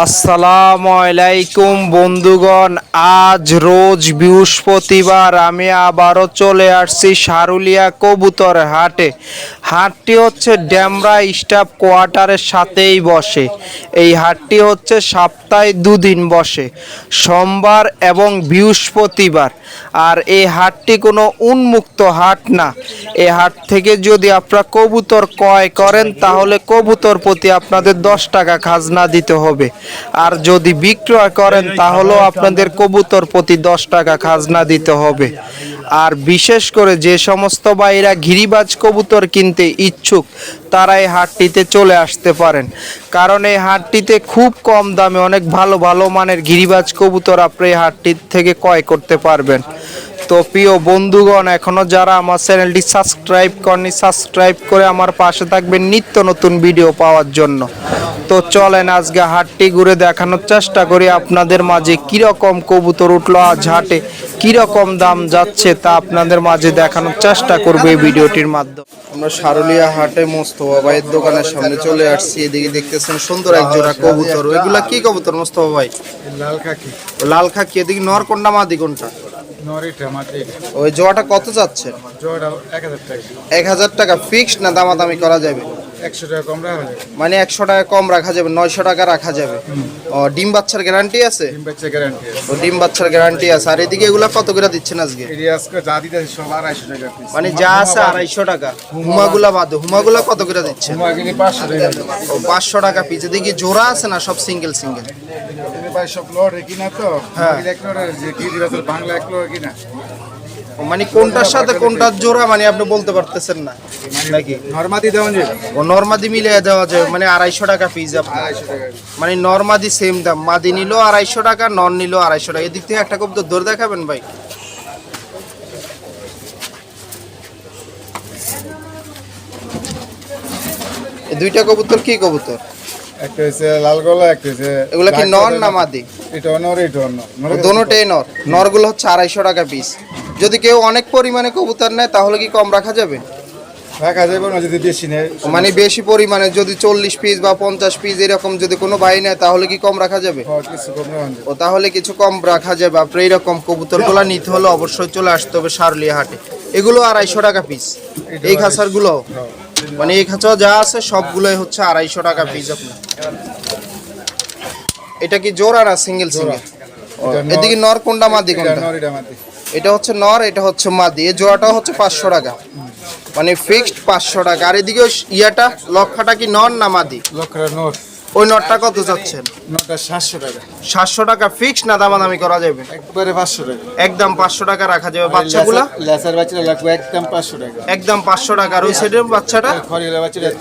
আসসালামু আলাইকুম, বন্ধুগণ। আজ রোজ বৃহস্পতিবার আমি আবারও চলে আসছি সারুলিয়া কবুতর হাটে। হাটটি হচ্ছে ড্যামরা স্টাফ কোয়ার্টারের সাথেই বসে। এই হাটটি হচ্ছে সপ্তাহে দুদিন বসে, সোমবার এবং বৃহস্পতিবার। আর এই হাটটি কোনো উন্মুক্ত হাট না। এই হাট থেকে যদি আপনারা কবুতর ক্রয় করেন, তাহলে কবুতর প্রতি আপনাদের দশ টাকা খাজনা দিতে হবে। আর যদি বিক্রয় করেন, তাহলেও আপনাদের কবুতর প্রতি দশ টাকা খাজনা দিতে হবে। আর বিশেষ করে যে সমস্ত ভাইরা ঘিরিবাজ কবুতর কিনতে ইচ্ছুক, তারা এই হাটটিতে চলে আসতে পারেন। কারণ এই হাটটিতে খুব কম দামে অনেক ভালো ভালো মানের গিরিবাজ কবুতর আপনি এই হাটটির থেকে ক্রয় করতে পারবেন। তো প্রিয় বন্ধুগণ এখনও যারা আমার চ্যানেলটি সাবস্ক্রাইব করেনি সাবস্ক্রাইব করে আমার পাশে থাকবেন নিত্য নতুন ভিডিও পাওয়ার জন্য। তো চলেন আজকে হাটটি ঘুরে দেখানোর চেষ্টা করি আপনাদের মাঝে কীরকম কবুতর উঠল আজ হাটে কীরকম দাম যাচ্ছে তা আপনাদের মাঝে দেখানোর চেষ্টা করব এই ভিডিওটির মাধ্যমে। আমরা সারুলিয়া হাটে মোস্তফা ভাইয়ের দোকানের সামনে চলে আসছি এদিকে দেখতেছেন সুন্দর এক জোড়া কবুতর। এগুলা কি কবুতর মোস্তফা ভাই লাল খাকি। লাল খাকি এদিকে নর কোনটা মাদি কোনটা? ওই জোয়াটা কত যাচ্ছে জোয়াটা এক হাজার টাকা। এক হাজার টাকা ফিক্সড না দামাদামি করা যাবে? একশো টাকা কম রাখা যাবে? মানে একশো টাকা কম রাখা যাবে নয়শো টাকা রাখা যাবে। ও ডিম বাচ্চার গ্যারান্টি আছে? তিন বাচ্চা গ্যারান্টি আছে। ও ডিম বাচ্চার গ্যারান্টি আছে। আর এদিকে এগুলা কত করে দিচ্ছেন আজকে? এটি আজকে যা দিতে সব আড়াইশো টাকা মানে যা আছে আড়াইশো টাকা। হুমাগুলা বাদে। হুমাগুলা কত করে দিচ্ছেন? কিনে পাঁচশো টাকা দেবো। ও পাঁচশো টাকা পিস এদিকে জোড়া আছে না সব সিঙ্গেল সিঙ্গেল ভাই সব লড়ে কিনা তো। হ্যাঁ। এক লড়ে যে কি দিবে তোর বাংলা এক লড়ে কিনা? মানে কোনটার সাথে কোনটার জোড়া মানে আপনি বলতে পারতেছেন না। নাকি? নর্মাদি দেওয়া যাবে। ও নর্মাদি মিলিয়ে দেওয়া যাবে মানে আড়াইশো টাকা পিস আপনার। মানে নর্মাদি সেম দাম। মাদি নিল আড়াইশো টাকা নন নিল আড়াইশো টাকা। এদিক থেকে একটা কবুতর দৌড় দেখাবেন ভাই। এই দুইটা কবুতর কি কবুতর? একটা হচ্ছে লাল গলা একটা হচ্ছে এগুলা কি নর না মাদি? এটা নর এটা অন্য। দোনোটাই নর নরগুলো হচ্ছে আড়াইশো টাকা পিস যদি কেউ অনেক পরিমাণে কবুতর নেয় তাহলে কি কম রাখা যাবে? রাখা যাবে না যদি বেশি নেয় মানে বেশি পরিমাণে যদি চল্লিশ পিস বা পঞ্চাশ পিস এরকম যদি কোনো ভাই নেয় তাহলে কি কম রাখা যাবে? হ্যাঁ, কম রাখা যাবে। ও তাহলে কিছু কম রাখা যাবে। আপনি এইরকম কবুতরগুলো নিতে হলে অবশ্যই চলে আসতে হবে সারলিয়া হাটে। এগুলো আড়াইশো টাকা পিস এই খাঁচারগুলো হ্যাঁ। মানে এই খাঁচা যা আছে সবগুলোই হচ্ছে আড়াইশো টাকা পিস আপনার। এটা কি জোড়া না সিঙ্গেল সিঙ্গেল এদিকে নর কোনটা মাদি কোনটা? এটা হচ্ছে নর, এটা হচ্ছে মাদি। এই জোড়াটা হচ্ছে পাঁচশো টাকা। মানে ফিক্সড পাঁচশো টাকা। আর এদিকে ইয়াটা, লক্ষাটা কি নর না মাদি? লক্ষ ওই নরটা কত যাচ্ছেন নটা সাতশো টাকা। সাতশো টাকা ফিক্সড না দামাদামি করা যাবে? একবারে পাঁচশো টাকা। একদম পাঁচশো টাকা রাখা যাবে বাচ্চাগুলা? লেসার বাচ্চারা লাগবে একদম পাঁচশো টাকা। একদম পাঁচশো টাকা। আর ওই সাইডের বাচ্চাটা?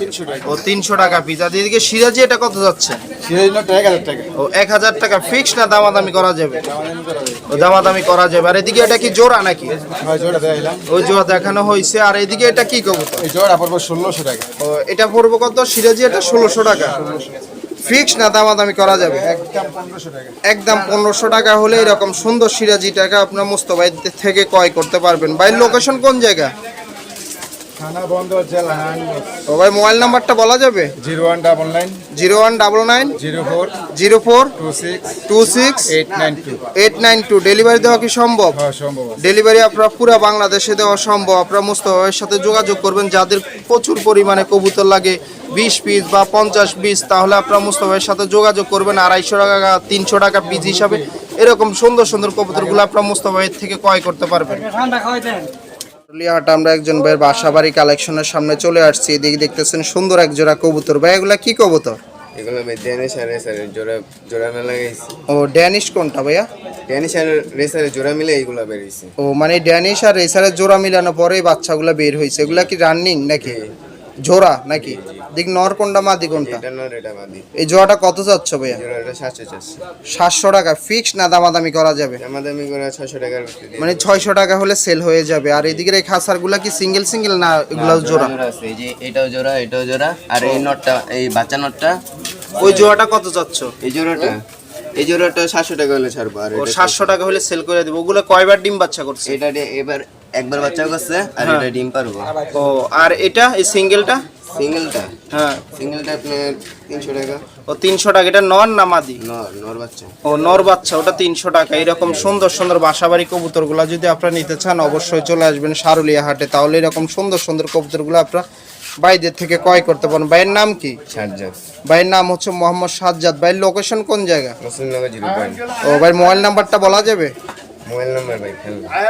তিনশো টাকা। ও তিনশো টাকা পিস আর এদিকে সিরাজি এটা কত যাচ্ছে? সিরাজ নটা এক হাজার টাকা। ও এক হাজার টাকা ফিক্সড না দামাদামি করা যাবে। ও দামাদামি করা যাবে। আর এদিকে এটা কি জোড়া নাকি? জোড়া দেখাইলাম। ওই জোড়া দেখানো হয়েছে। আর এদিকে এটা কি কবুতর? জোড়া পড়ব ষোলোশো টাকা। ও এটা পড়ব কত? সিরাজি এটা ষোলোশো টাকা। ফিক্সড না দামাদামি করা যাবে? একদম পনেরোশো টাকা। একদম পনেরোশো টাকা হলে এরকম সুন্দর সিরাজি টাকা আপনার মুস্তফাই থেকে ক্রয় করতে পারবেন। ভাই লোকেশন কোন জায়গা? থানা বন্ধ জেলা ও ভাই মোবাইল নাম্বারটা বলা যাবে? Zero one double nine. Zero one double nine. Zero four. Zero four. Two six. Two six. Eight nine two. Eight nine two. Delivery দেওয়া কি সম্ভব? হ্যাঁ সম্ভব ডেলিভারি আপনারা পুরো বাংলাদেশে দেওয়া সম্ভব। আপনারা মুস্তফার সাথে যোগাযোগ করবেন। যাদের প্রচুর পরিমাণে কবুতর লাগে বিশ পিস বা পঞ্চাশ পিস তাহলে আপনারা মুস্তফার সাথে যোগাযোগ করবেন। আড়াইশো টাকা তিনশো টাকা পিস হিসাবে এরকম সুন্দর সুন্দর কবুতরগুলো আপনারা মুস্তফার থেকে ক্রয় করতে পারবেন। হাট আমরা একজন ভাইয়ের বাসা বাড়ি কালেকশনের সামনে চলে আসছি। এদিকে দেখতেছেন সুন্দর এক জোড়া কবুতর। ভাই এগুলা কি কবুতর? এগুলো ড্যানিশ আর রেসারের জোড়া জোড়া মেলা গেছে। ও ড্যানিশ কোনটা ভাইয়া? ড্যানিশ আর রেসারের জোড়া মিলে এইগুলো বেরিয়েছে ও মানে ড্যানিশ আর রেসারের জোড়া মিলানো পরে বাচ্চাগুলো বের হয়েছে এগুলা কি রানিং নাকি? জোড়া নাকি? দিক নর কোনটা মাদি কোনটা এই জোড়াটা কত যাচ্ছ ভাইয়া? সাতশো টাকা। ফিক্স না দামাদামি করা যাবে? দামাদামি করে ছশো টাকার মানে ছয়শো টাকা হলে সেল হয়ে যাবে। আর এদিকের এই খাসারগুলা কি সিঙ্গেল সিঙ্গেল না এগুলো জোড়া আছে। এই যে এটাও জোড়া এটাও জোড়া। আর এই নটটা এই বাচ্চা নটটা। ওই জোড়াটা কত যাচ্ছ এই জোড়াটা। এই জোড়াটা সাতশো টাকা হলে ছাড়বো। আর সাতশো টাকা হলে সেল করে দেবো। ওগুলো কয়বার ডিম বাচ্চা করছে? এটা এবার একবার বাচ্চা করছে আর হ্যাঁ। এটা ডিম পারব। ও আর এটা এই সিঙ্গেলটা? সিঙ্গেলটা। হ্যাঁ। সিঙ্গেলটা আপনার তিনশো টাকা। ও তিনশো টাকা। এটা নর না মাদি? নর নর বাচ্চা। ও নর বাচ্চা ওটা তিনশো টাকা। এরকম সুন্দর সুন্দর বাসাবাড়ি কবুতরগুলো যদি আপনারা নিতে চান অবশ্যই চলে আসবেন সারুলিয়া হাটে তাহলে এরকম সুন্দর সুন্দর কবুতরগুলো আপনারা বাইদের থেকে ক্রয় করতে পারেন। ভাইয়ের নাম কি? ষাটজন ভাইয়ের নাম হচ্ছে মোহাম্মদ সাজ্জাদ। ভাইয়ের লোকেশন কোন জায়গা? Muslimnagar zero point. ও ভাই মোবাইল নাম্বারটা বলা যাবে?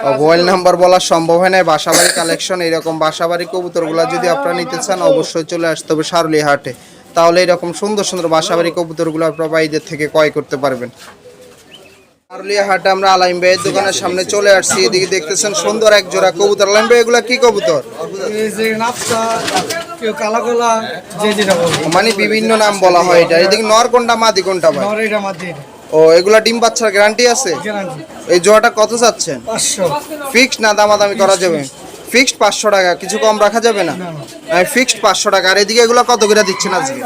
মোবাইল নাম্বার বলা সম্ভব হয় না বাসাবাড়ি কালেকশন এরকম বাসাবাড়ি কবুতরগুলো যদি আপনারা নিতে চান অবশ্যই চলে আসতে হবে সারুলিয়া হাটে তাহলে এরকম সুন্দর সুন্দর বাসাবাড়ি কবুতরগুলো আপনারা বাইদের থেকে ক্রয় করতে পারবেন। সারুলিয়া হাটে আমরা আলাইম ভাইয়ের দোকানের সামনে চলে আসছি এদিকে দেখতেছেন সুন্দর এক জোড়া কবুতর। আলাইম ভাই এগুলা কি কবুতর? এই যে নাপসা কেউ কালা কলা যে যেটা বলবে। মানে বিভিন্ন নাম বলা হয় এটা। এদিকে নর কোনটা মাদি কোনটা ভাই এটা মাঝে ও এগুলা ডিম বাচ্চার গ্যারান্টি আছে? এই জোড়াটা কত চাচ্ছেন? ফিক্সড না দামাদামি করা যাবে? ফিক্সড পাঁচশো টাকা কিছু কম রাখা যাবে না? ফিক্সড পাঁচশো টাকা। আর এদিকে এগুলো কত করে দিচ্ছেন আজকে?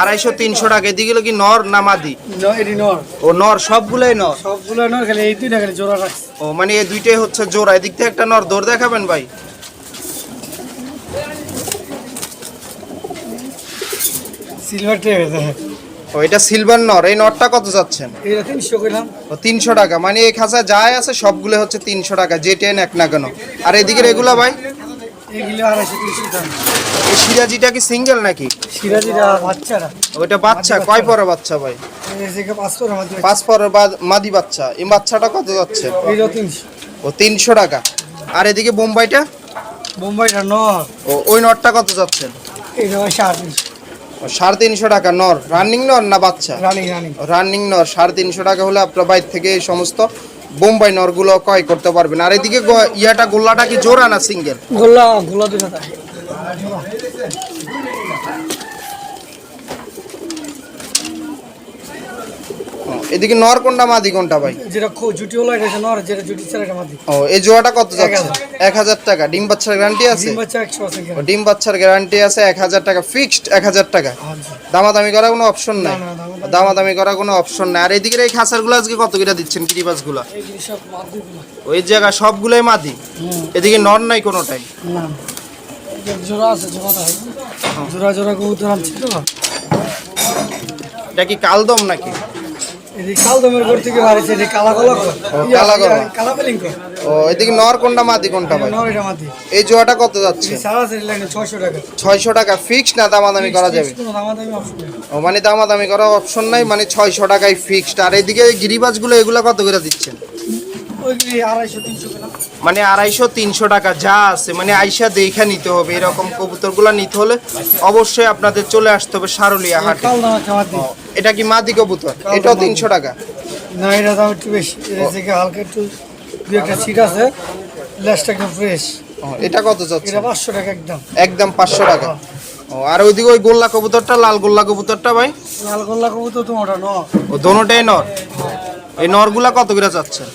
আড়াইশো তিনশো। টাকা। এদিকে কি নর না মাদি? ও নর সবগুলোই নর? সবগুলো নর খালি এই দুইটা খালি জোড়া ও মানে এই দুইটাই হচ্ছে জোড়া। এদিক থেকে একটা নর দৌড় দেখাবেন ভাই? সিলভার ট্রে ও এটা সিলভার নর এই নরটা কত যাচ্ছেন এটা ও তিনশো টাকা। মানে এই খাঁচা যাই আছে সবগুলো হচ্ছে তিনশো টাকা যে টেন এক না কেন। আর এদিকে এগুলা ভাই? এগুলি এই সিরাজিটা কি সিঙ্গেল নাকি? বাচ্চারা। ওইটা বাচ্চা কয় পরে বাচ্চা ভাই? পাঁচ বাদ মাদি বাচ্চা। এই বাচ্চাটা কত যাচ্ছে? ও তিনশো টাকা। আর এদিকে বোম্বাইটা? বোম্বাইটা নর ও ওই নটটা কত হয় সাড়ে তিনশো টাকা নর। রানিং নর না বাচ্চা? রানিং নর। সাড়ে তিনশো টাকা হলে আপনার বাইর থেকে এই সমস্ত বোম্বাই নরগুলো ক্রয় করতে পারবেন। আর এদিকে ইয়াটা গোল্লাটা কি জোড়া না সিঙ্গেল? গোল্লা গোল্লা দুটো এদিকে নর কোনটা মাদি কোনটা ভাই? যেটা জুটি ওলা এটা নর যেটা জুটি ছাড়া এটা মাদি। ও এই জোড়াটা কত যাচ্ছে? এক হাজার টাকা। ডিম বাচ্চার গ্যারান্টি আছে? ডিম বাচ্চা একশো আছে ও ডিম বাচ্চার গ্যারান্টি আছে এক হাজার টাকা। ফিক্সড এক হাজার টাকা। দামাদামি করার কোনো অপশন নাই? দামাদামি করার কোনো অপশন নাই। আর এদিকে এই খাঁচারগুলো আজকে কত করে দিচ্ছেন মাদিগুলো। ওই জায়গা সবগুলোই মাদি? এদিকে নর নাই কোনোটাই? না। জোড়া আছে জোড়া জোড়া জোড়া কবুতর আনছি তো। এটা কি কালদম নাকি? এই জোড়াটা কত যাচ্ছে? ছয়শো টাকা। না দামাদামি করা যাবে? ও মানে দামাদামি করার অপশন নাই মানে ছয়শো টাকায় ফিক্সড আর এদিকে গিরিবাজগুলো এগুলো কত করে দিচ্ছেন ওইগুলি আড়াইশো তিনশো টাকা মানে আড়াইশো তিনশো টাকা যা আছে মানে আইসা দেখে নিতে হবে। এরকম কবুতরগুলো নিতে হলে অবশ্যই আপনাদের চলে আসতে হবে সারুলিয়া হাটে। এটা কি মাদি কবুতর? এটাও তিনশো টাকা? না এটা দাম একটু বেশি। থেকে হালকা একটু দু একটা সিট আছে লেসটা একদম ফ্রেশ এটা কত যাচ্ছে? এটা পাঁচশো টাকা একদম। একদম পাঁচশো টাকা। ও আর ওইদিকে ওই গোল্লা কবুতরটা লাল গোল্লা কবুতরটা ভাই? লাল গোল্লা কবুতর তো ওটা ন ও দোনোটাই নর। এই নরগুলা কত করে চাচ্ছেন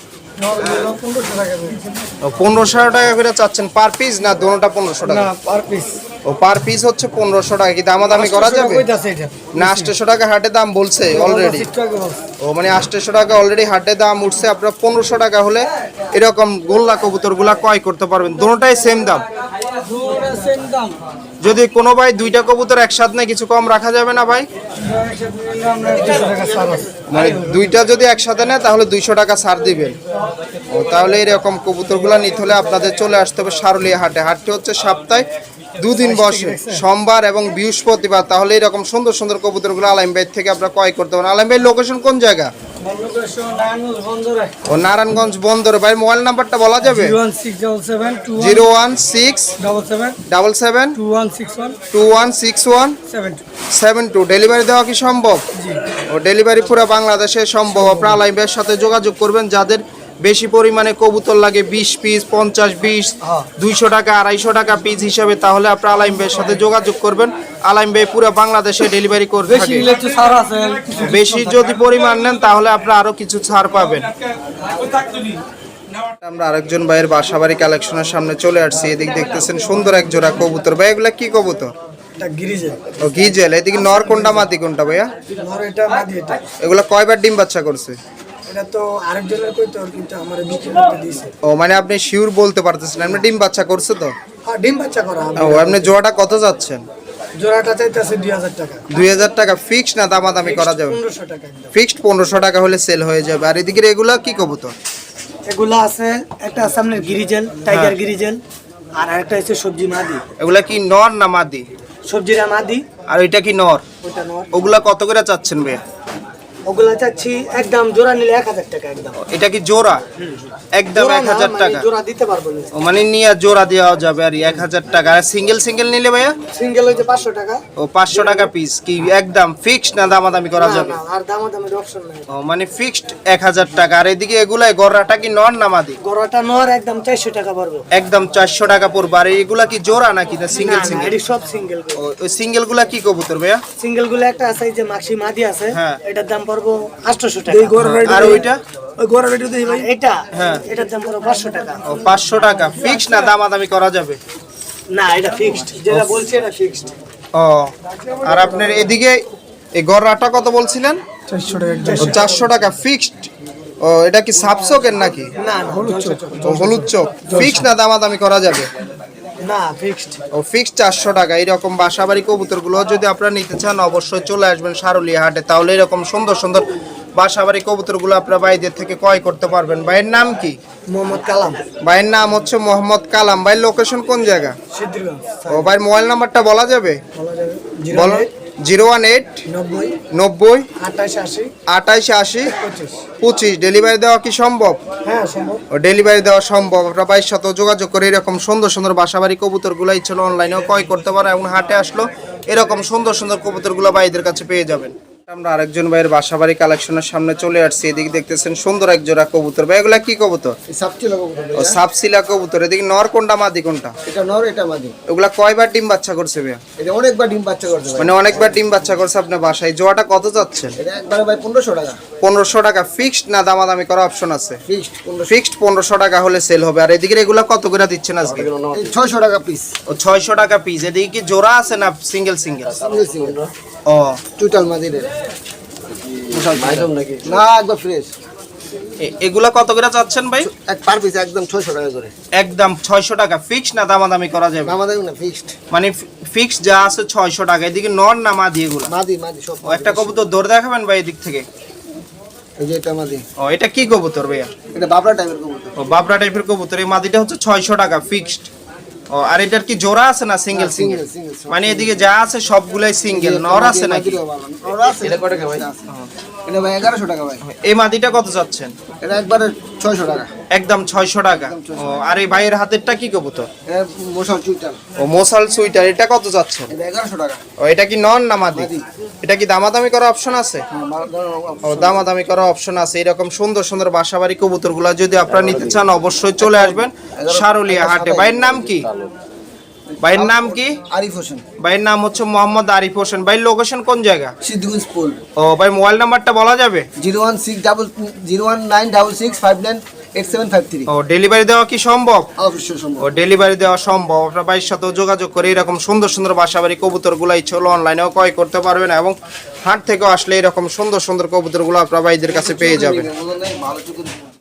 পনেরোশো টাকা করে। চাচ্ছেন। পার পিস না দোনোটা পনেরোশো টাকা? পার পিস ও পার পিস হচ্ছে পনেরোশো টাকা। কি দামাদামি করা যাবে? না আটশোশো টাকা হাটে দাম বলছে অলরেডি। ও মানে আটশোশো টাকা অলরেডি হাটে দাম উঠছে। আপনার পনেরোশো টাকা হলে এরকম গোল্লা কবুতরগুলা ক্রয় করতে পারবেন। দোনোটাই সেম দাম। যদি কোনো ভাই দুইটা কবুতর একসাথে নেয়, কিছু কম রাখা যাবে না ভাই এটা একসাথে নিলে আমরা 200 টাকা ছাড় আছে। মানে দুইটা যদি একসাথে নেয়, তাহলে দুইশো টাকা ছাড় দিবেন ও, তাহলে এরকম কবুতরগুলো নিতে হলে আপনাদের চলে আসতে হবে সারুলিয়া হাটে হাটটি হচ্ছে সপ্তাহে দুদিন বসে সোমবার এবং বৃহস্পতিবার তাহলে এরকম সুন্দর সুন্দর কবুতরগুলো আলাইম ভাই থেকে আপনারা ক্রয় করতে পারেন। আলাইম ভাই লোকেশন কোন জায়গা? মল্লকেশ্বর নারায়ণগঞ্জ বন্দরে। ও নারায়ণগঞ্জ বন্দর। ভাই মোবাইল নাম্বারটা বলা যাবে? 01677 zero one six 2177 double seven 2161 two one six one seven two. Delivery দেওয়া কি সম্ভব? ও ডেলিভারি পুরো বাংলাদেশে সম্ভব। আপনারা আলাইবের সাথে যোগাযোগ করবেন। যাদের বেশি পরিমাণে কবুতর লাগে বিশ পিস পঞ্চাশ বিশ হ্যাঁ। দুইশো টাকা আড়াইশো টাকা পিস হিসাবে তাহলে আপনারা আলাইম ভাইয়ের সাথে যোগাযোগ করবেন। আলাইম ভাই পুরো বাংলাদেশে ডেলিভারি করে বেশি যদি পরিমাণ নেন তাহলে আপনারা আরও কিছু ছাড় পাবেন। আমরা আরেকজন ভাইয়ের বাসাবাড়ি কালেকশনের সামনে চলে আসছি। এদিক দেখতেছেন সুন্দর এক জোড়া কবুতর। ভাই এগুলা কি কবুতর? এটা গিরিজে ও গিজেল এদিকে নর কোনটা মাদি কোনটা ভাইয়া? এগুলা কয়বার ডিম বাচ্চা করছে? এটা তো আরেকজনের কইতে ওর কিন্তু আমার বিক্রি করতে দিয়েছে ও মানে আপনি শিওর বলতে পারতেছেন আপনি ডিম বাচ্চা করছে তো? আর ডিম বাচ্চা করা ও আপনি জোড়াটা কত যাচ্ছেন? জোড়াটা চাইতেছে দুই হাজার টাকা। দুই হাজার টাকা ফিক্স না দামাদামি করা যাবে? পনেরোশো টাকা ফিক্সড পনেরোশো টাকা হলে সেল হয়ে যাবে। আর এদিকে এগুলা কি কবুতর? এগুলো আছে একটা গিরিজেল টাইগার গিরিজেল আর একটা হচ্ছে সবজি মাদি। এগুলা কি নর না মাদি? সবজিরা মাদি। আর ওইটা কি নর? ওটা নর। ওগুলা কত করে চাচ্ছেন ভাইয়া ওগুলা চাচ্ছি একদম জোড়া নিলে এক হাজার টাকা একদম। এটা কি জোড়া? একদম এক হাজার মানে টাকা। জোড়া দিতে পারব না। মানে নিয়ে জোড়া দেওয়া যাবে আর এক হাজার টাকা। আর সিঙ্গেল সিঙ্গেল নিলে ভাইয়া? সিঙ্গেল হইতে পাঁচশো টাকা। ও পাঁচশো টাকা পিস কি একদম ফিক্সড না দামাদামি করা যাবে? না, আর দামাদামির অপশন নাই। ও মানে ফিক্সড এক হাজার টাকা। আর এদিকে এগুলাই গড়াটা কি নর না মাদি? গড়াটা নর একদম চারশো টাকা পারব একদম চারশো টাকা পড়বে। আর এগুলা কি জোড়া নাকি না সিঙ্গেল সিঙ্গেল সব সিঙ্গেল ওই সিঙ্গেলগুলা কি কবুতর ভাইয়া? সিঙ্গেলগুলো একটা আছে যে মাক্সি মাদি আছে হ্যাঁ। এটার দাম পড়ব আটশোশো টাকা। আর ওইটা? ওই রেটু ভাই। এটা? হ্যাঁ। এটার দাম পড়ব পাঁচশো টাকা। ও পাঁচশো টাকা। ফিক্সড না দামাদামি করা যাবে? না এটা ফিক্সড। যেটা বলছি এটা ফিক্সড। ও আর আপনার এদিকে এই গড়াটা কত বলছিলেন? চারশো টাকা ফিক্সড। ও এটা কি সাবসোকের নাকি? না হলুদ চোখ। হলুদ চোখ। ফিক্সড না দামাদামি করা যাবে? না ফিক্সড ও ফিক্সড চারশো টাকা এরকম বাসাবাড়ি কবুতরগুলো যদি আপনারা নিতে চান অবশ্যই চলে আসবেন সারুলিয়া হাটে। তাহলে এরকম সুন্দর সুন্দর বাসাবাড়ি কবুতরগুলো আপনারা ভাইদের থেকে ক্রয় করতে পারবেন। ভাইয়ের নাম কি? মোহাম্মদ কালাম। ভাইয়ের নাম হচ্ছে মোহাম্মদ কালাম। ভাইয়ের লোকেশন কোন জায়গা? ও ভাইয়ের মোবাইল নাম্বারটা বলা যাবে? বলা যাবে। জিরো ওয়ান এইট নব্বই নব্বই আঠাশ আশি আশি পঁচিশ। ডেলিভারি দেওয়া কি সম্ভব? হ্যাঁ সম্ভব। ডেলিভারি দেওয়া সম্ভব। আপনার বাইশ সাথে যোগাযোগ করে এরকম সুন্দর সুন্দর বাসাবাড়ি কবুতরগুলো ইচ্ছিল অনলাইনেও ক্রয় করতে পারেন এবং হাটে আসলো এরকম সুন্দর সুন্দর কবুতরগুলো বাইদের কাছে পেয়ে যাবেন। আমরা আরেকজন ভাইয়ের বাসা বাসাবাড়ি কালেকশনের সামনে চলে আসছি। এদিকে দেখতেছেন সুন্দর এক জোড়া কবুতর। ভাই এগুলা কি কবুতর? ও সাপসিলা কবুতর। এদিকে নর কোনটা মাদি কোনটা? এটা নর এটা মাদি। ওগুলা কয়বার ডিম বাচ্চা করছে ভাই এটা অনেকবার ডিম বাচ্চা পারে মানে অনেকবার ডিম বাচ্চা করছে আপনার বাসায়। জোড়াটা কত যাচ্ছেন এটা একবারে ভাই পনেরোশো টাকা। পনেরোশো টাকা। ফিক্সড না দামাদামি করা অপশন আছে? ফিক্সড পনেরোশো। ফিক্সড পনেরোশো টাকা হলে সেল হবে। আর এদিকে এগুলা কত করে দিচ্ছেন আজকে? ছয়শো টাকা পিস ও ছয়শো টাকা পিস এদিকে কি জোড়া আছে না সিঙ্গেল সিঙ্গেল সিঙ্গেল সিঙ্গেল ও। টোটাল মাদি রে না একদম ফ্রেশ এ- এগুলা কত করে চাচ্ছেন ভাই? এক পার পিস একদম টাকা করে। একদম ছয়শো টাকা। ফিক্স না দামাদামি করা যাবে? আমাদের না ফিক্সড মানে ফিক্স যা আছে ছয়শো টাকা। এদিকে নন না মাদি এগুলা? মাদি মাদি সব ও একটা কবুতর দৌড় দেখাবেন ভাই এদিক থেকে। এই যে এটা মাদি। ও এটা কি কবুতর ভাইয়া? এটা বাবরা টাইপের কবুতর। ও বাবরা টাইপের কবুতর। এই মাদিটা হচ্ছে ছয়শো টাকা ফিক্সড ও আর এটার কি জোড়া আছে না সিঙ্গেল সিঙ্গেল. মানে এদিকে যা আছে সবগুলাই সিঙ্গেল নর আছে নাকি? নর আছে। এটা কত ভাই? এটা ভাই এগারোশো টাকা ভাই। এই মাদিটা কত চাচ্ছেন? এটা একবারে ছয়শো টাকা। একদম ছয়শো টাকা। ও আর এই ভাইয়ের হাতেরটা কি কবুতর? মশাল চুইটাল ও মোসাল সুইটার এটা কত যাচ্ছেন এটা এগারোশো টাকা। ও এটা কি নন না মাদি। এটা কি দামাদামি করার অপশন আছে? হ্যাঁ, ও দামাদামি করার অপশন আছে। এরকম সুন্দর সুন্দর বাসাবাড়ি কবুতরগুলো যদি আপনারা নিতে চান অবশ্যই চলে আসবেন সারুলিয়া হাটে। ভাইয়ের নাম কি? ভাইয়ের নাম কি? আরিফ হোসেন। ভাইয়ের নাম হচ্ছে মোহাম্মদ আরিফ হোসেন। ভাই লোকেশন কোন জায়গা? সিদ্ধগঞ্জ পোল ও ভাই মোবাইল নাম্বারটা বলা যাবে? Zero one six double zero one nine double six five nine eight seven five three. ও ডেলিভারি দেওয়া কি সম্ভব? অবশ্যই সম্ভব। ও ডেলিভারি দেওয়া সম্ভব। আপনার ভাইয়ের সাথেও যোগাযোগ করে এরকম সুন্দর সুন্দর বাসাবাড়ি কবুতরগুলো ইচ্ছে হলো অনলাইনেও ক্রয় করতে পারবেন এবং হাট থেকেও আসলে এরকম সুন্দর সুন্দর কবুতরগুলো আপনার ভাইদের কাছে পেয়ে যাবেন।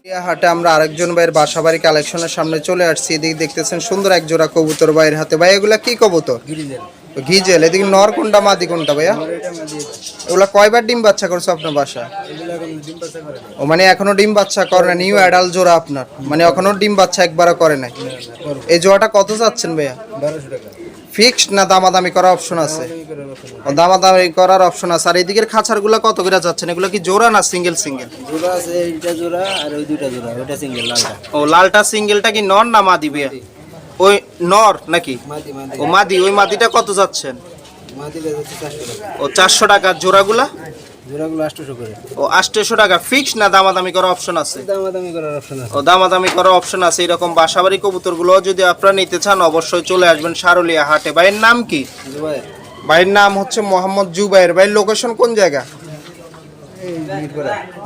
হাটে আমরা আরেকজন ভাইয়ের বাসাবাড়ি কালেকশনের সামনে চলে আসছি। এদিকে দেখতেছেন সুন্দর এক জোড়া কবুতর ভাইয়ের হাতে। ভাই এগুলা কি কবুতর? ঘিজেল এদিকে নর কোনটা মাদি কোনটা ভাইয়া? এগুলা কয়বার ডিম বাচ্চা করছে আপনার বাসা ও মানে এখনও ডিম বাচ্চা করে না নিউ অ্যাডাল জোড়া আপনার। মানে এখনও ডিম বাচ্চা একবারও করে নাই। এই জোড়াটা কত যাচ্ছেন ভাইয়া? ফিক্সড না দামাদামি করার অপশন আছে? দামাদামি করার অপশন আছে। আর এদিকের খাঁচারগুলো কত করে যাচ্ছেন? এগুলো কি জোড়া না সিঙ্গেল সিঙ্গেল? জোড়া আছে এইটা জোড়া আর ওই দুইটা জোড়া ওইটা সিঙ্গেল লালটা। ও লালটা সিঙ্গেলটা কি নর না মাদি বিয়া ওই নর নাকি? মাদি মাদি। ও মাদি ওই মাদিটা কত যাচ্ছেন? ও চারশো টাকা। জোড়াগুলা? জোড়াগুলো করে। ও আটশোশো টাকা ফিক্স না দামাদামি করার অপশন আছে? দামাদামি করার অপশন আছে। ও দামাদামি করার অপশন আছে এরকম বাসাবাড়ি কবুতরগুলো যদি আপনারা নিতে চান অবশ্যই চলে আসবেন সারুলিয়া হাটে। ভাইয়ের নাম কি? ভাইয়ের নাম হচ্ছে মোহাম্মদ জুবাইর ভাইয়ের লোকেশন কোন জায়গা?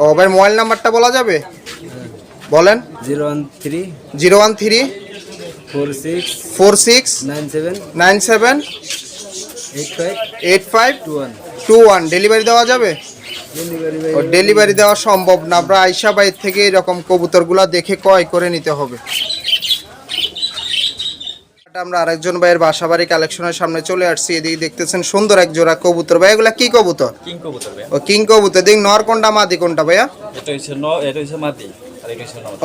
ও ভাইয়ের মোবাইল নাম্বারটা বলা যাবে? বলেন। Zero one three. Zero one three. Four six. Four six. Nine seven. Nine seven. Eight five. Eight five. Two one. Two one delivery দেওয়া যাবে? ও ডেলিভারি দেওয়া সম্ভব না। আমরা আইসা বাইর থেকে এরকম কবুতরগুলো দেখে ক্রয় করে নিতে হবে। আমরা আরেকজন ভাইয়ের বাসাবাড়ি কালেকশনের সামনে চলে আসছি। এদিকে দেখতেছেন সুন্দর এক জোড়া কবুতর। ভাই এগুলা কি কবুতর? কিং কবুতর ও কিং কবুতর। দেখ নর কোনটা মাদি কোনটা ভাইয়া? এটা হচ্ছে ন এটা হচ্ছে নর।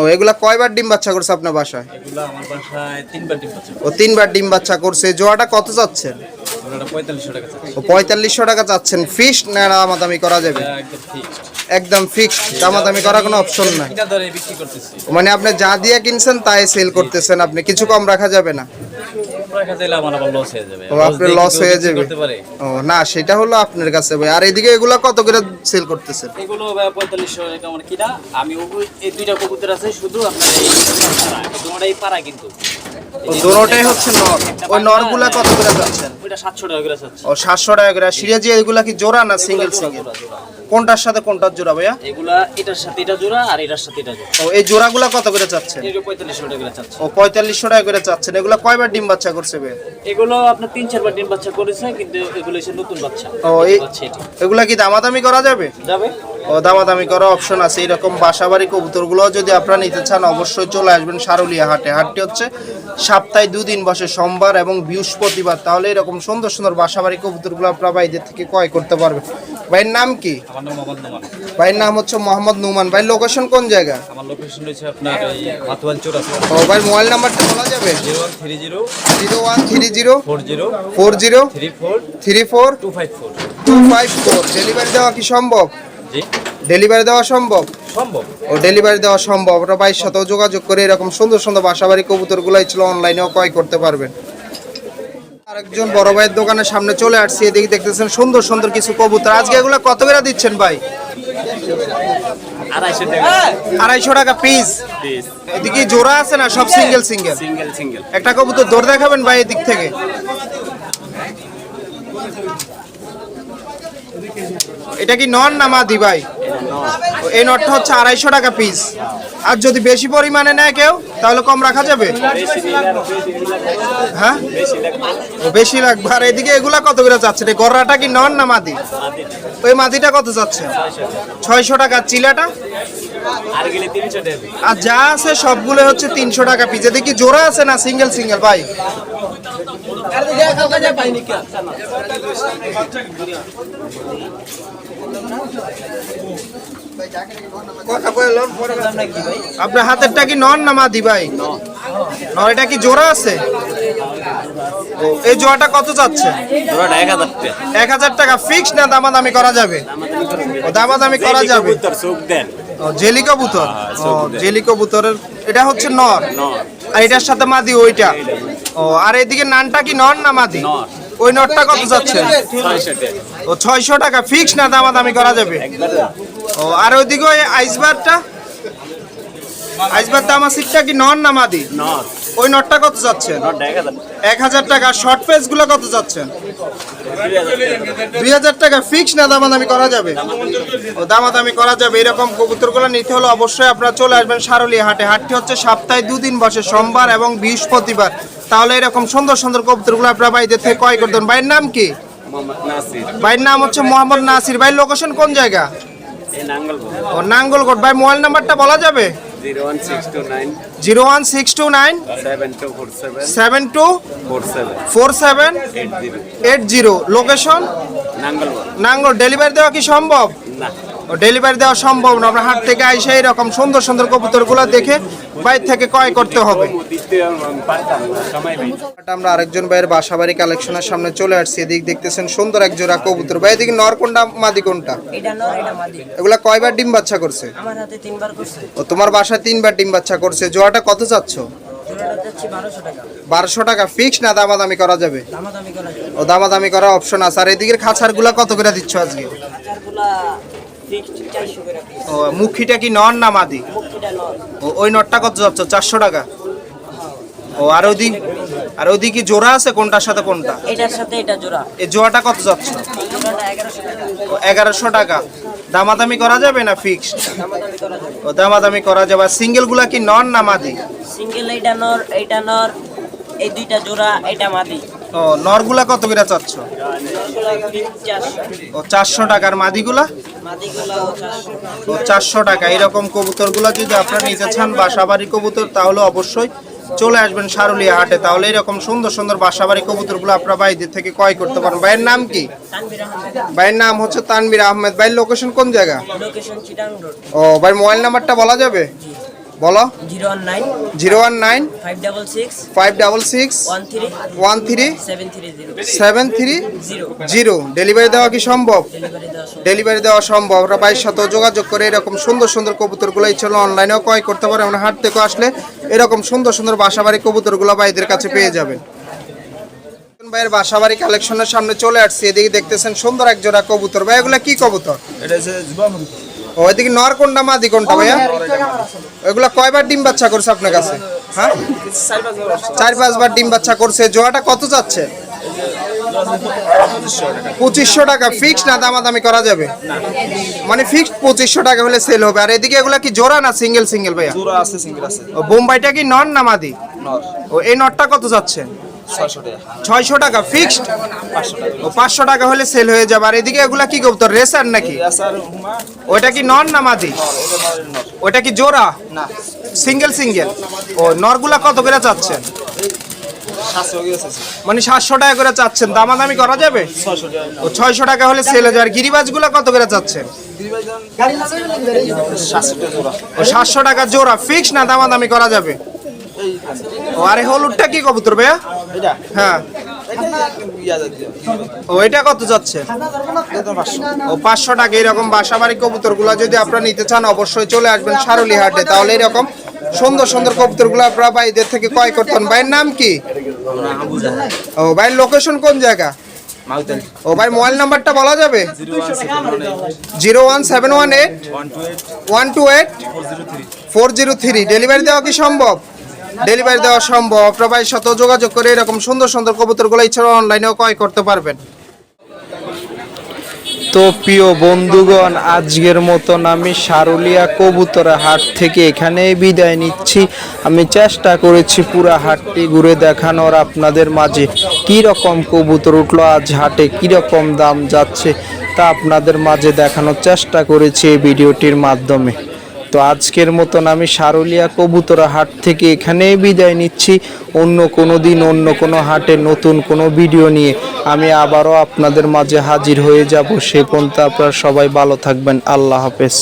ও এগুলা কয়বার ডিম বাচ্চা করছে আপনার বাসায়? এগুলো আমার বাসায় তিনবার ডিম পাচ্ছে ও তিনবার ডিম বাচ্চা করছে। জোড়াটা কত চাচ্ছেন? পঁয়তাল্লিশশো টাকা চাচ্ছেন। ফিক্স না দামাদামি করা যাবে? একদম ফিক্সড দামাদামি করার কোনো অপশন নাই। মানে আপনি যা দিয়ে কিনছেন তাই সেল করতেছেন। আপনি কিছু কম রাখা যাবে না। রাখা দিলে আমার আবার লস হয়ে যাবে। ও আপনার লস হয়ে যাবে। করতে পারে। ও না সেটা হলো আপনার কাছে ভাই। আর এদিকে এগুলা কত করে সেল করতেছেন? এগুলো ভাইয়া পঁয়তাল্লিশশো টাকা আমার কিনা আমি ওগুলো এই দুইটা কবুতর আছে শুধু আপনার এই পাড়া দুটাই কিন্তু। ও হচ্ছে নর। ওই নরগুলা কত করে যাচ্ছেন ওইটা সাতশো টাকা করে যাচ্ছে। ও সাতশো টাকা করে। সিরিয়াজি এগুলা কি জোড়া না সিঙ্গেল সিঙ্গেল কোনটার সাথে কোনটার জোড়া ভাইয়া? এগুলা এটার সাথে এটা জোড়া আর এটার সাথে এটা জোড়া। ও এই জোড়াগুলা কত করে চাচ্ছেন? এটা পঁয়তাল্লিশশো টাকা করে চাচ্ছে। ও পঁয়তাল্লিশশো টাকা করে চাচ্ছেন। এগুলা কয়বার ডিম বাচ্চা করছে ভাই এগুলো আপনার তিন চারবার ডিম বাচ্চা করেছে কিন্তু এগুলো এসে নতুন বাচ্চা। ও এই এগুলা কি দামাদামি করা যাবে? যাবে? ও দামাদামি করার অপশন আছে। এরকম বাসাবাড়ি কবুতরগুলো যদি আপনারা নিতে চান অবশ্যই চলে আসবেন সারুলিয়া হাটে। হাটটি হচ্ছে সপ্তাহে দুদিন বসে সোমবার এবং বৃহস্পতিবার। তাহলে এরকম সুন্দর সুন্দর বাসাবাড়ি কবুতরগুলো আপনারা ভাইদের থেকে ক্রয় করতে পারবেন। ভাইয়ের নাম কি? আমার নাম মোহাম্মদ নোমান। ভাইয়ের নাম হচ্ছে মোহাম্মদ নুমান। ভাই লোকেশন কোন জায়গা? আমার লোকেশন রয়েছে আপনার এই মাতুয়াল চোর ও ভাই মোবাইল নাম্বারটা বলা যাবে? Zero one three zero zero one three zero four zero three four two five four two five four delivery দেওয়া কি সম্ভব? জি। ডেলিভারি দেওয়া সম্ভব? সম্ভব। ও ডেলিভারি দেওয়া সম্ভব। ওটা বাইশ সাথেও যোগাযোগ করে এরকম সুন্দর সুন্দর বাসাবাড়ি কবুতরগুলাই ছিল অনলাইনেও ক্রয় করতে পারবেন। আরেকজন বড় ভাইয়ের দোকানের সামনে চলে আসছি এদিকে দেখতেছেন সুন্দর সুন্দর কিছু কবুতর। আজকে এগুলো কত করে দিচ্ছেন ভাই? আড়াইশো টাকা। পিস পিস এদিকে জোড়া আছে না? সব সিঙ্গেল সিঙ্গেল সিঙ্গেল সিঙ্গেল একটা কবুতর দৌড় দেখাবেন ভাই এদিক থেকে। এটা কি নন না মাদি ভাই? এই নটটা হচ্ছে আড়াইশো টাকা পিস আর যদি বেশি পরিমাণে নেয় কেউ? তাহলে কম রাখা যাবে? হ্যাঁ? বেশি লাগবে আর এদিকে এগুলা কত করে যাচ্ছে? রে গররাটা কি নন না মাদি? ওই মাদিটা কত যাচ্ছে? ছয়শো টাকা। চিলাটা? আর যা আছে সবগুলো হচ্ছে তিনশো টাকা পিস এদিকে জোড়া আছে না সিঙ্গেল সিঙ্গেল ভাই। আপনার হাতেরটা কি নন না মাদি ভাই? নর এটা কি জোড়া আছে? ও, এই জোড়াটা কত যাচ্ছে এক হাজার টাকা। ফিক্স না দামাদামি করা যাবে? দামাদামি করা যাবে। জেলি কবুতর? জেলি কবুতরের এটা হচ্ছে নর। আর এটার সাথে মাদি ওইটা? ও আর এদিকে নানটা কি নর না মাদি? ওই নটটা কত যাচ্ছে ছয়শো টাকা। ও ছয়শো টাকা ফিক্স না দামাদামি করা যাবে? ও আর ওইদিকে ওই আইসবারটা? আইসবার দামাসিকটা কি নর না মাদি? ওই নটটা কত যাচ্ছেন এক হাজার টাকা। শর্ট পেজগুলো কত যাচ্ছেন দুই হাজার টাকা। ফিক্স না দামাদামি করা যাবে? ও দামাদামি করা যাবে। এরকম কবুতরগুলো নিতে হলে অবশ্যই আপনারা চলে আসবেন সারুলিয়া হাটে। হাটটি হচ্ছে সপ্তাহে দুদিন বসে সোমবার এবং বৃহস্পতিবার। তাহলে এরকম সুন্দর সুন্দর কবুতরগুলো আপনারা বাইদের থেকে ক্রয় করতেন ভাইয়ের নাম কি? ভাইয়ের নাম হচ্ছে মোহাম্মদ নাসির। ভাই লোকেশন কোন জায়গা? ও নাঙ্গলকোট ভাই মোবাইল নাম্বারটা বলা যাবে? Zero one six two nine. Seven two four seven. Eight zero. Location Nangal delivery দেওয়া কি সম্ভব? না। ডেলিভারি দেওয়া সম্ভব না। আমরা হাট থেকে আইসে এরকম সুন্দর সুন্দর কবুতরগুলো দেখে বাইর থেকে ক্রয় করতে হবে। আমরা আরেকজন ভাইয়ের বাসাবাড়ি কালেকশনের সামনে চলে আসছি। এদিক দেখতেছেন সুন্দর এক জোড়া কবুতর। ভাই এদিকে নর কোনটা মাদি কোনটা? এটা নর এটা মাদি। এগুলা কয়বার ডিম বাচ্চা করছে? আমার হাতে তিনবার করছে। ও তোমার বাসায় তিনবার ডিম বাচ্চা করছে। জোড়াটা কত চাচ্ছ? জোড়াটা বারোশো টাকা। ফিক্স না দামাদামি করা যাবে? করা ও দামাদামি করার অপশন আছে। আর এদিকের খাঁচারগুলা কত করে দিচ্ছ আজকে? ও মুখিটা কি নর না মাদি? ও ওই নটটা কত যাচ্ছ? চারশো টাকা? ও আর ওদিক আর ওদিকে জোড়া আছে? কোনটার সাথে কোনটা? এটার সাথে এটা জোড়া। এই জোড়াটা কত যাচ্ছে? এগারোশো টাকা। দামাদামি করা যাবে না ফিক্সড ও দামাদামি করা যাবে। সিঙ্গেলগুলা কি নন না মাদি? সিঙ্গেল এইটা নর এইটা নর এই দুইটা জোড়া এটা মাদি। ও নরগুলা কত করে চাচ্ছ? চারশো। ও চারশো টাকার মাদিগুলা? মাদিগুলো চারশো। টাকা। এরকম কবুতরগুলো যদি আপনারা নিতে চান বাসাবাড়ি কবুতর তাহলে অবশ্যই চলে আসবেন সারুলিয়া হাটে। তাহলে এরকম সুন্দর সুন্দর বাসাবাড়ি কবুতরগুলো আপনার বাইদের থেকে ক্রয় করতে পারেন। ভাইয়ের নাম কি? ভাইয়ের নাম হচ্ছে তানবির আহমেদ। ভাইয়ের লোকেশন কোন জায়গা? ও ভাই মোবাইল নাম্বারটা বলা যাবে? বলো। Zero one nine zero one nine five double six five double six one three one three seven three zero. Seven three zero. Zero delivery দেওয়া কি সম্ভব? ডেলিভারি দেওয়া সম্ভব। ডেলিভারি দেওয়া আমরা বাইরের সাথে যোগাযোগ করে এরকম সুন্দর সুন্দর কবুতরগুলো এই ছিল অনলাইনেও ক্রয় করতে পারে। আমরা হাট থেকে আসলে এরকম সুন্দর সুন্দর বাসাবাড়ি কবুতরগুলো ভাইদের কাছে পেয়ে যাবেন। ভাইয়ের বাসাবাড়ি কালেকশনের সামনে চলে আসছি। এদিকে দেখতেছেন সুন্দর এক জোড়া কবুতর। ভাই এগুলা কি কবুতর? ও এদিকে নর কোনটা মাদি কোনটা ভাইয়া? এগুলা কয়বার ডিম বাচ্চা করছে আপনার কাছে? হ্যাঁ? চার পাঁচবার ডিম বাচ্চা করছে। জোড়াটা কত যাচ্ছে? পঁচিশশো টাকা। ফিক্স না দামাদামি করা যাবে? মানে ফিক্সড পঁচিশশো টাকা হলে সেল হবে। আর এদিকে এগুলা কি জোড়া না সিঙ্গেল সিঙ্গেল ভাইয়া? পুরো আছে সিঙ্গেল আছে। ও বোম্বাইটা কি নন না মাদি? ও এই নটটা কত যাচ্ছে? ছয়শো টাকা। ফিক্সড ও পাঁচশো টাকা হলে সেল হয়ে যাবে। আর এদিকে এগুলা কি কবুতর? রেসার নাকি? ওইটা কি নন না মাদি? ওইটা কি জোড়া? না। সিঙ্গেল সিঙ্গেল ও নরগুলা কত করে চাচ্ছেন? মানে সাতশো টাকা করে চাচ্ছেন। দামাদামি করা যাবে? ও ছয়শো টাকা হলে সেল হয়ে যাবে। আর গিরিবাজগুলো কত করে চাচ্ছেন? ও সাতশো টাকা জোড়া। ফিক্স না দামাদামি করা যাবে? ও আরে হলুদটা কি কবুতর ভাইয়া? এটা? হ্যাঁ। ও এটা কত যাচ্ছে? ও পাঁচশো টাকা এরকম বাসাবাড়ি কবুতরগুলো যদি আপনারা নিতে চান অবশ্যই চলে আসবেন সারুলি হাটে। তাহলে এরকম সুন্দর সুন্দর কবুতরগুলো আপনারা ভাইদের থেকে ক্রয় করতেন ভাইয়ের নাম কি? ও ভাইয়ের লোকেশন কোন জায়গা? ও ভাই মোবাইল নাম্বারটা বলা যাবে? Zero one seven one eight one two eight four zero three. Delivery দেওয়া কি সম্ভব? ডেলিভারি দেওয়া সম্ভব। ভাইয়ের সাথে যোগাযোগ করে এরকম সুন্দর সুন্দর কবুতরগুলো এছাড়াও অনলাইনেও ক্রয় করতে পারবেন। তো প্রিয় বন্ধুগণ, আজকের মতন আমি সারুলিয়া কবুতর হাট থেকে এখানেই বিদায় নিচ্ছি। আমি চেষ্টা করেছি পুরা হাটটি ঘুরে দেখানোর আপনাদের মাঝে কি রকম কবুতর উঠল, আজ হাটে কি রকম দাম যাচ্ছে তা আপনাদের মাঝে দেখানোর চেষ্টা করেছি এই ভিডিওটির মাধ্যমে। তো আজকের মতন আমি সারুলিয়া কবুতরা হাট থেকে এখানেই বিদায় নিচ্ছি। অন্য কোনো দিন, অন্য কোনো হাটে নতুন কোনো ভিডিও নিয়ে আমি আবারও আপনাদের মাঝে হাজির হয়ে যাব। সে পর্যন্ত আপনারা সবাই ভালো থাকবেন। আল্লাহ হাফেজ।